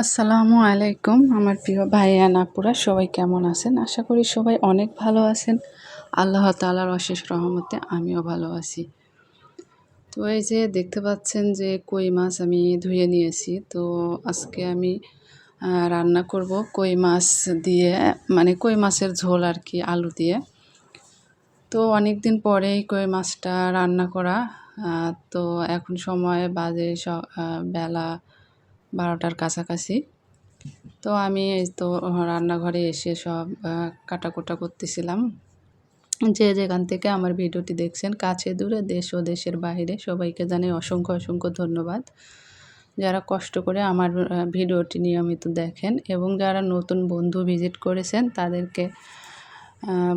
আসসালামু আলাইকুম, আমার প্রিয় ভাই আপুরা সবাই কেমন আছেন? আশা করি সবাই অনেক ভালো আছেন। আল্লাহ তালার অশেষ রহমতে আমিও ভালো আছি। তো এই যে দেখতে পাচ্ছেন যে কই মাছ আমি ধুয়ে নিয়েছি। তো আজকে আমি রান্না করব কই মাছ দিয়ে মানে কই মাছের ঝোল আর কি, আলু দিয়ে। তো অনেক দিন পরেই কই মাছটা রান্না করা। তো এখন সময় বাজে বেলা বারোটার কাছাকাছি। তো আমি এই তো রান্নাঘরে এসে সব কাটাকুটা করতেছিলাম। যে যেখান থেকে আমার ভিডিওটি দেখছেন, কাছে, দূরে, দেশ ও দেশের বাইরে, সবাইকে জানাই অসংখ্য অসংখ্য ধন্যবাদ। যারা কষ্ট করে আমার ভিডিওটি নিয়মিত দেখেন এবং যারা নতুন বন্ধু ভিজিট করেছেন, তাদেরকে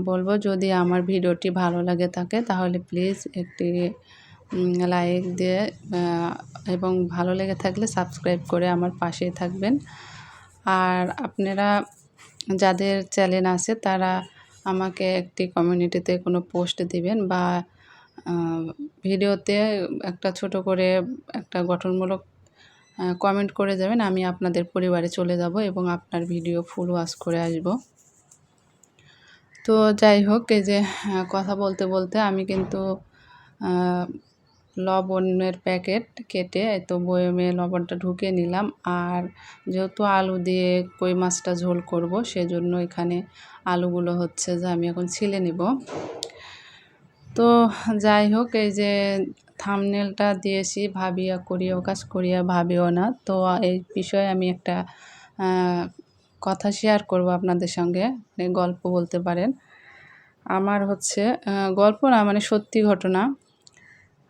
বলব যদি আমার ভিডিওটি ভালো লাগে থাকে, তাহলে প্লিজ একটি লাইক দিয়ে এবং ভালো লেগে থাকলে সাবস্ক্রাইব করে আমার পাশেই থাকবেন। আর আপনারা যাদের চ্যানেল আছে, তারা আমাকে একটি কমিউনিটিতে কোনো পোস্ট দিবেন বা ভিডিওতে একটা ছোট করে একটা গঠনমূলক কমেন্ট করে যাবেন, আমি আপনাদের পরিবারে চলে যাব এবং আপনার ভিডিও ফুল ওয়াশ করে আসব। তো যাই হোক, এই যে কথা বলতে বলতে আমি কিন্তু লবণের প্যাকেট কেটে তো বয়মে লবণটা ঢুকিয়ে নিলাম। আর যেহেতু আলু দিয়ে কই মাছটা ঝোল করব, সেজন্য এখানে আলুগুলো হচ্ছে যে আমি এখন ছিলে নিব। তো যাই হোক, এই যে থামনেলটা দিয়েছি, ভাবিয়া করিও কাজ করিয়া ভাবিও না। তো এই বিষয়ে আমি একটা কথা শেয়ার করব আপনাদের সঙ্গে মানে গল্প বলতে পারেন। আমার হচ্ছে গল্প না মানে সত্যি ঘটনা।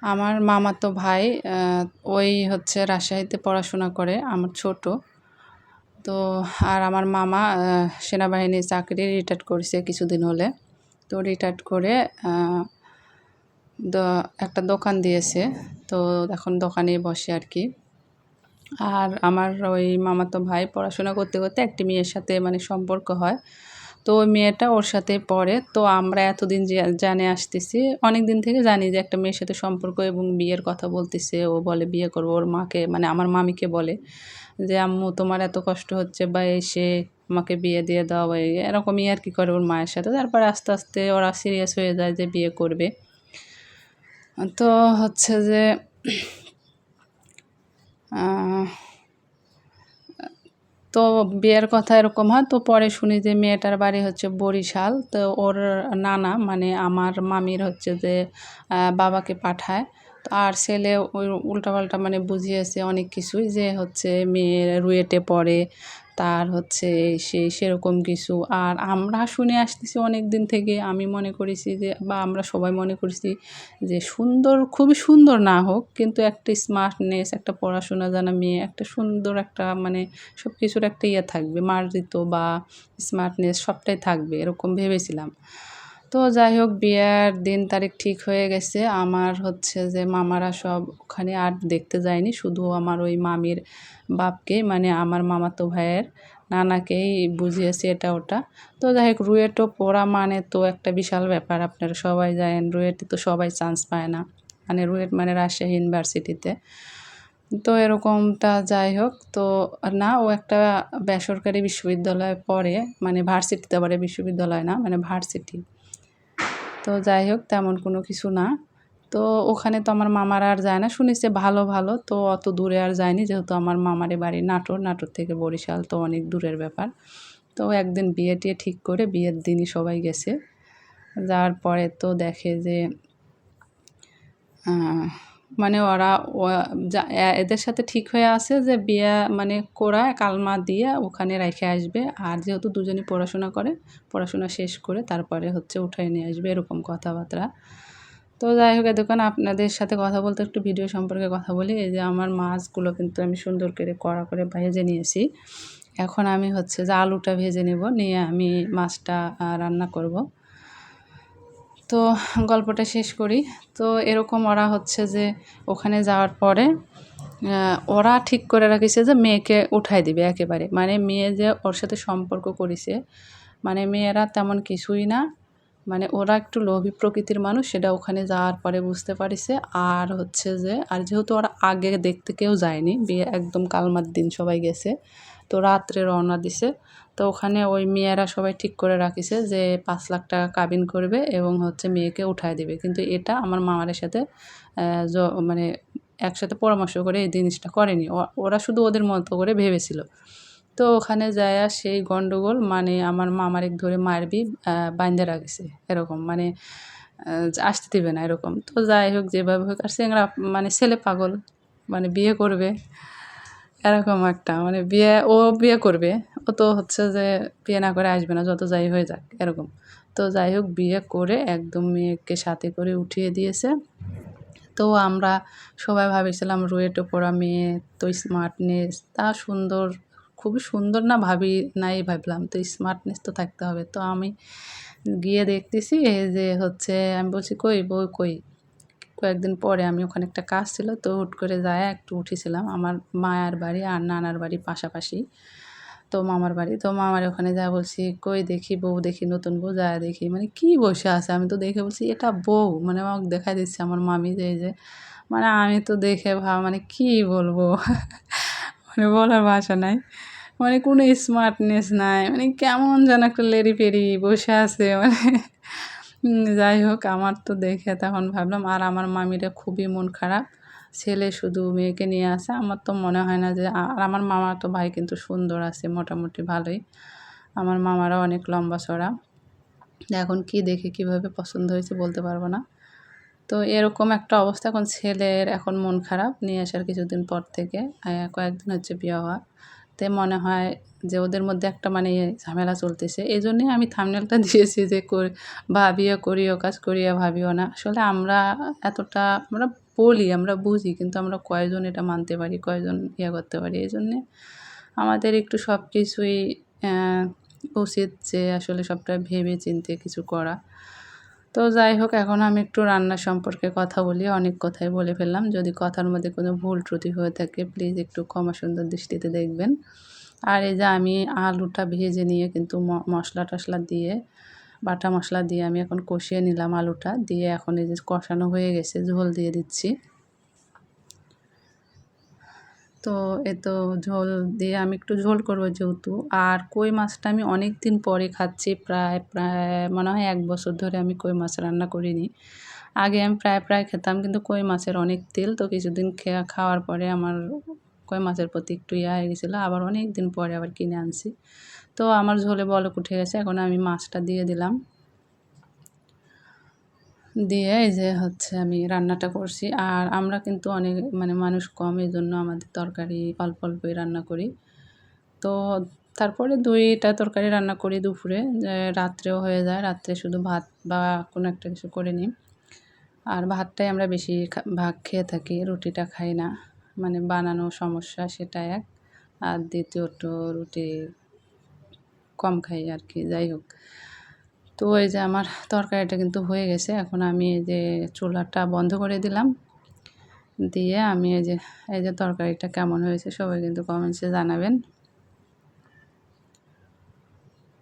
আমার মামাতো ভাই ওই হচ্ছে রাজশাহীতে পড়াশোনা করে, আমার ছোট। তো, আর আমার মামা সেনাবাহিনীর চাকরি রিটায়ার্ড করেছে কিছুদিন হলে। তো রিটায়ার্ড করে একটা দোকান দিয়েছে। তো এখন দোকানে বসে আর কি। আর আমার ওই মামাতো ভাই পড়াশোনা করতে করতে একটি মেয়ের সাথে মানে সম্পর্ক হয়। তো ওই মেয়েটা ওর সাথে পড়ে। তো আমরা এতদিন জানে আসতেছি অনেক দিন থেকে জানি যে একটা মেয়ের সাথে সম্পর্ক এবং বিয়ের কথা বলতেছে। ও বলে, বিয়ে করব ওর মাকে। মানে আমার মামিকে বলে যে, আম্মু, তোমার এত কষ্ট হচ্ছে বা এসে আমাকে বিয়ে দিয়ে দাও। এরকমই আর কি করে ওর মায়ের সাথে। তারপরে আস্তে আস্তে ওরা সিরিয়াস হয়ে যায় যে বিয়ে করবে। তো হচ্ছে যে তো বিয়ের কথা এরকম হয়, তো পরে শুনি যে মেয়েটার বাড়ি হচ্ছে বরিশাল, তো ওর নানা মানে আমার মামির হচ্ছে যে বাবাকে পাঠায়। আর ছেলে ওই উল্টাপাল্টা মানে বুঝিয়েছে অনেক কিছুই যে হচ্ছে মেয়ে রুয়েটে পড়ে তার হচ্ছে সে সেরকম কিছু। আর আমরা শুনে আসতেছি অনেক দিন থেকে, আমি মনে করেছি যে, বা আমরা সবাই মনে করেছি যে, সুন্দর, খুবই সুন্দর না হোক, কিন্তু একটা স্মার্টনেস একটা পড়াশোনা জানা মেয়ে, একটা সুন্দর একটা মানে সব কিছুর একটা ইয়ে থাকবে, মার্জিত বা স্মার্টনেস সবটাই থাকবে, এরকম ভেবেছিলাম। তো যাই হোক বিয়ের দিন তারিখ ঠিক হয়ে গেছে। আমার হচ্ছে যে মামারা সব ওখানে আর দেখতে যায়নি। শুধু আমার ওই মামির বাপকে মানে আমার মামাতো ভাইয়ের নানাকেই বুঝিয়েছি এটা ওটা। তো যাই হোক রুয়েটও পড়া মানে তো একটা বিশাল ব্যাপার আপনারা সবাই জানেন। রুয়েটে তো সবাই চান্স পায় না। মানে রুয়েট মানে রাজশাহী ইউনিভার্সিটিতে। তো এরকমটা যাই হোক তো না, ও একটা বেসরকারি বিশ্ববিদ্যালয়ে পড়ে। মানে ভার্সিটিতে পড়ে, বিশ্ববিদ্যালয় না মানে ভার্সিটি। তো যাই হোক, তেমন কোনো কিছু না। তো ওখানে তো আমার মামার আর যায় না। শুনেছে ভালো ভালো। তো অত দূরে আর যায়নি, যেহেতু আমার মামারে বাড়ি নাটোর। নাটোর থেকে বরিশাল তো অনেক দূরের ব্যাপার। তো একদিন বিয়ে টিয়ে ঠিক করে বিয়ের দিনই সবাই গেছে। যাওয়ার পরে তো দেখে যে মানে ওরা এদের সাথে ঠিক হয়ে আছে যে বিয়ে মানে করা, কালমা দিয়ে ওখানে রেখে আসবে। আর যেহেতু দুজনই পড়াশোনা করে, পড়াশোনা শেষ করে তারপরে হচ্ছে উঠাই নিয়ে আসবে এরকম কথাবার্তা। তো যাই হোক দোকান আপনাদের সাথে কথা বলতে, একটু ভিডিও সম্পর্কে কথা বলি। এই যে আমার মাছগুলো কিন্তু আমি সুন্দর করে কড়া করে ভেজে নিয়েছি। এখন আমি হচ্ছে যে আলুটা ভেজে নেব, নিয়ে আমি মাছটা রান্না করব। তো গল্পটা শেষ করি। তো এরকম ওরা হচ্ছে যে ওখানে যাওয়ার পরে ওরা ঠিক করে রাখিছে যে মেয়েকে উঠাই দিবে একেবারে। মানে মেয়ে যে ওর সাথে সম্পর্ক করেছে মানে মেয়েরা তেমন কিছুই না। মানে ওরা একটু লোভী প্রকৃতির মানুষ, সেটা ওখানে যাওয়ার পরে বুঝতে পারিছে। আর হচ্ছে যে, আর যেহেতু ওরা আগে দেখতে কেউ যায়নি, বিয়ে একদম কালমার দিন সবাই গেছে, তো রাত্রে রওনা দিছে। তো ওখানে ওই মেয়েরা সবাই ঠিক করে রাখিছে যে, পাঁচ লাখ টাকা কাবিন করবে এবং হচ্ছে মেয়েকে উঠায় দেবে। কিন্তু এটা আমার মামারের সাথে মানে একসাথে পরামর্শ করে এই জিনিসটা করেনি। ওরা শুধু ওদের মতো করে ভেবেছিল। তো ওখানে যায়া সেই গন্ডগোল মানে আমার মামার এক ধরে মারবি বাইন্দে রাখছে, এরকম। মানে আসতে দেবে না, এরকম। তো যাই হোক, যেভাবে হোক, আর সেংরা মানে ছেলে পাগল মানে বিয়ে করবে, এরকম একটা। মানে বিয়ে, ও বিয়ে করবে, ও তো হচ্ছে যে বিয়ে না করে আসবে না, যত যাই হয়ে যাক, এরকম। তো যাই হোক, বিয়ে করে একদম মেয়েকে সাথে করে উঠিয়ে দিয়েছে। তো আমরা সবাই ভাবেছিলাম রুয়েটে পড়া মেয়ে, তো স্মার্টনেস তা সুন্দর খুবই সুন্দর না ভাবি নাই ভাবলাম, তো স্মার্টনেস তো থাকতে হবে। তো আমি গিয়ে দেখতেছি এই যে হচ্ছে, আমি বলছি, কই বই কই? কয়েকদিন পরে আমি ওখানে একটা কাজ ছিল, তো হুট করে যায় একটু উঠেছিলাম। আমার মায়ার বাড়ি আর নানার বাড়ি পাশাপাশি, তো মামার বাড়ি। তো মামার ওখানে যা বলছি, কই দেখি বউ, দেখি নতুন বউ যা দেখি। মানে কি বসে আছে? আমি তো দেখে বলছি, এটা বউ। মানে আমাকে দেখা দিচ্ছে আমার মামি যে যে। মানে আমি তো দেখে ভাব মানে কি বলব? মানে বলার ভাষা নাই। মানে কোনো স্মার্টনেস নাই। মানে কেমন যেন একটা লেরি পেরি বসে আছে। মানে যাই হোক, আমার তো দেখে তখন ভাবলাম, আর আমার মামিরা খুবই মন খারাপ। ছেলে শুধু মেয়েকে নিয়ে আসে আমার তো মনে হয় না যে, আর আমার মামা তো ভাই কিন্তু সুন্দর আছে, মোটামুটি ভালোই। আমার মামারা অনেক লম্বা চড়া। এখন কি দেখে, কীভাবে পছন্দ হয়েছে বলতে পারব না। তো এরকম একটা অবস্থা এখন ছেলের এখন মন খারাপ, নিয়ে আসার কিছুদিন পর থেকে কয়েকদিন হচ্ছে বিয়ে হওয়া। তে মনে হয় যে ওদের মধ্যে একটা মানে ঝামেলা চলতেছে। এই জন্যে আমি থামনেলটা দিয়েছি যে ভাবিও করিও, কাজ করিয়া ভাবিও না। আসলে আমরা এতটা, আমরা বলি, আমরা বুঝি, কিন্তু আমরা কয়জন এটা মানতে পারি, কয়জন ইয়ে করতে পারি। এই জন্যে আমাদের একটু সব কিছুই উচিত যে আসলে সবটা ভেবে চিনতে কিছু করা। তো যাই হোক, এখন আমি একটু রান্না সম্পর্কে কথা বলি। অনেক কথাই বলে ফেললাম। যদি কথার মধ্যে কোনো ভুল ত্রুটি হয়ে থাকে প্লিজ একটু ক্ষমা সুন্দর দৃষ্টিতে দেখবেন। আর এই যে আমি আলুটা ভেজে নিয়ে কিন্তু মশলা টশলা দিয়ে, বাটা মশলা দিয়ে আমি এখন কষিয়ে নিলাম আলুটা। দিয়ে এখন এই যে কষানো হয়ে গেছে, ঝোল দিয়ে দিচ্ছি। তো এ তো ঝোল দিয়ে আমি একটু ঝোল করব যেহেতু। আর কই মাছটা আমি অনেক দিন পরে খাচ্ছি, প্রায় প্রায় মনে হয় এক বছর ধরে আমি কই মাছ রান্না করিনি। আগে আমি প্রায় প্রায় খেতাম কিন্তু কই মাছের অনেক তেল। তো কিছুদিন খেয়া খাওয়ার পরে আমার কই মাছের প্রতি একটু ইয়া হয়ে গেছিল। আবার অনেক দিন পরে আবার কিনে আনছি। তো আমার ঝোলে বলক উঠে গেছে, এখন আমি মাছটা দিয়ে দিলাম। দিয়ে এই যে হচ্ছে আমি রান্নাটা করছি। আর আমরা কিন্তু অনেক মানে মানুষ কম এই জন্য আমাদের তরকারি অল্প অল্পই রান্না করি। তো তারপরে দুইটা তরকারি রান্না করি দুপুরে। রাত্রেও হয়ে যায়, রাত্রে শুধু ভাত বা কোনো একটা কিছু করে নিই। আর ভাতটাই আমরা বেশি ভাগ খেয়ে থাকি, রুটিটা খাই না। মানে বানানো সমস্যা সেটা এক। আর দ্বিতীয়ত রুটি কম খাই আর কি, যাই হোক। তো এই যে আমার তরকারিটা কিন্তু হয়ে গেছে। এখন আমি এই যে চুলাটা বন্ধ করে দিলাম। দিয়ে আমি এই যে এই যে তরকারিটা কেমন হয়েছে সবাই কিন্তু কমেন্টসে জানাবেন।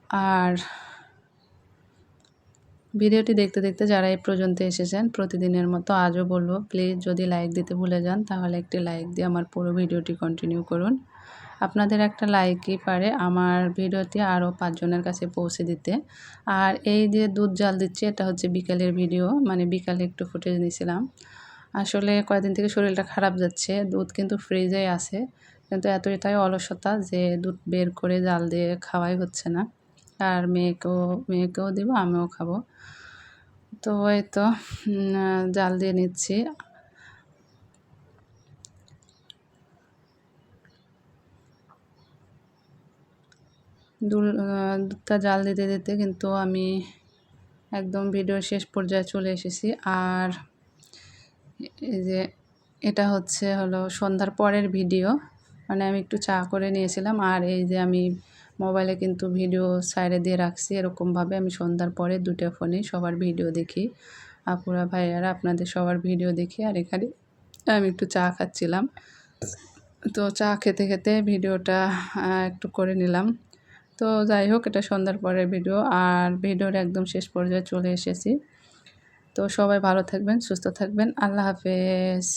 আর ভিডিওটি দেখতে দেখতে যারা এই পর্যন্ত এসেছেন, প্রতিদিনের মতো আজও বলব প্লিজ যদি লাইক দিতে ভুলে যান, তাহলে একটি লাইক দিয়ে আমার পুরো ভিডিওটি কন্টিনিউ করুন। আপনাদের একটা লাইকই পারে আমার ভিডিওটি আরও পাঁচজনের কাছে পৌঁছে দিতে। আর এই যে দুধ জাল দিচ্ছে, এটা হচ্ছে বিকালের ভিডিও মানে বিকালে একটু ফুটেজ নিয়েছিলাম আসলে কয়েকদিন থেকে শরীরটা খারাপ যাচ্ছে, দুধ কিন্তু ফ্রিজে আছে। কিন্তু এত এটাই অলসতা যে দুধ বের করে জাল দিয়ে খাওয়াই হচ্ছে না। আর মেয়েকেও মেয়েকেও দেবো, আমিও খাব। তো এই তো জাল দিয়ে নিচ্ছি। দুধটা জাল দিতে দিতে কিন্তু আমি একদম ভিডিও শেষ পর্যায়ে চলে এসেছি। আর এই যে এটা হচ্ছে হলো সন্ধ্যার পরের ভিডিও। মানে আমি একটু চা করে নিয়েছিলাম আর এই যে আমি মোবাইলে কিন্তু ভিডিও সাইডে দিয়ে রাখছি এরকমভাবে। আমি সন্ধ্যার পরে দুটো ফোনে সবার ভিডিও দেখি। আপুরা, ভাইয়ারা, আপনাদের সবার ভিডিও দেখি আর এখানে আমি একটু চা খাচ্ছিলাম। তো চা খেতে খেতে ভিডিওটা একটু করে নিলাম। তো যাই হোক, এটা সন্ধ্যার পরের ভিডিও আর ভিডিওর একদম শেষ পর্যায়ে চলে এসেছি। তো সবাই ভালো থাকবেন, সুস্থ থাকবেন। আল্লাহ হাফেজ।